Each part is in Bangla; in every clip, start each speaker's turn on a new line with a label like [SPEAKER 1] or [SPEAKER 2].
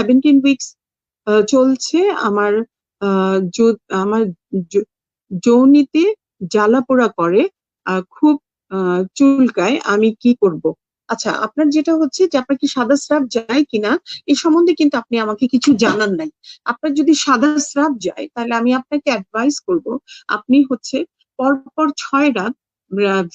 [SPEAKER 1] সেভেন্টিন উইকস চলছে। আমার আমার যৌনিতে জ্বালাপোড়া করে খুব চুলকায়। আমি কি করব? আচ্ছা আপনার যেটা হচ্ছে যে, আপনার কি সাদা স্রাব যায় কিনা এই সম্বন্ধে কিন্তু আপনি আমাকে কিছু জানান নাই। আপনার যদি সাদা স্রাব যায়, তাহলে আমি আপনাকে অ্যাডভাইস করব। আপনি হচ্ছে পরপর ছয় রাত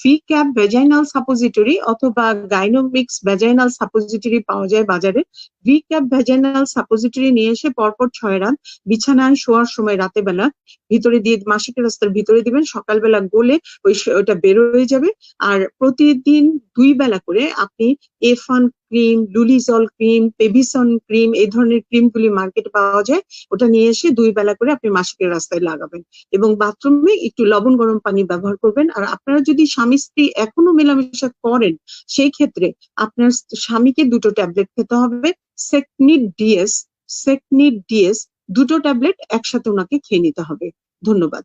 [SPEAKER 1] ভি ক্যাপ ভেজাইনাল সাপোজিটরি অথবা গাইনোমিক্স ভেজাইনাল সাপোজিটরি পাওয়া যায় বাজারে। ভিক্যাপ ভেজাইনাল সাপোজিটরি নিয়ে এসে পরপর ছয় রাত বিছানায় শোয়ার সময় রাতে বেলা ভিতরে দিয়ে মাসিকের রাস্তার ভিতরে দিবেন, সকালবেলা গোলে ওই ওটা বের হয়ে যাবে। আর প্রতিদিন দুই বেলা করে আপনি এফান ক্রিম লুলিজল ক্রিম পেভিসন ক্রিম এই ধরনের ক্রিমগুলি মার্কেটে পাওয়া যায়, ওটা নিয়ে এসে দুই বেলা করে আপনি মাসিকের রাস্তায় লাগাবেন। এবং বাথরুমে একটু লবণ গরম পানি ব্যবহার করবেন। আর আপনারা যদি স্বামী স্ত্রী এখনও মেলামেশা করেন, সেই ক্ষেত্রে আপনার স্বামীকে দুটো ট্যাবলেট খেতে হবে সেকনিড ডিএস সেকনিড ডিএস দুটো ট্যাবলেট একসাথে ওনাকে খেয়ে নিতে হবে। ধন্যবাদ।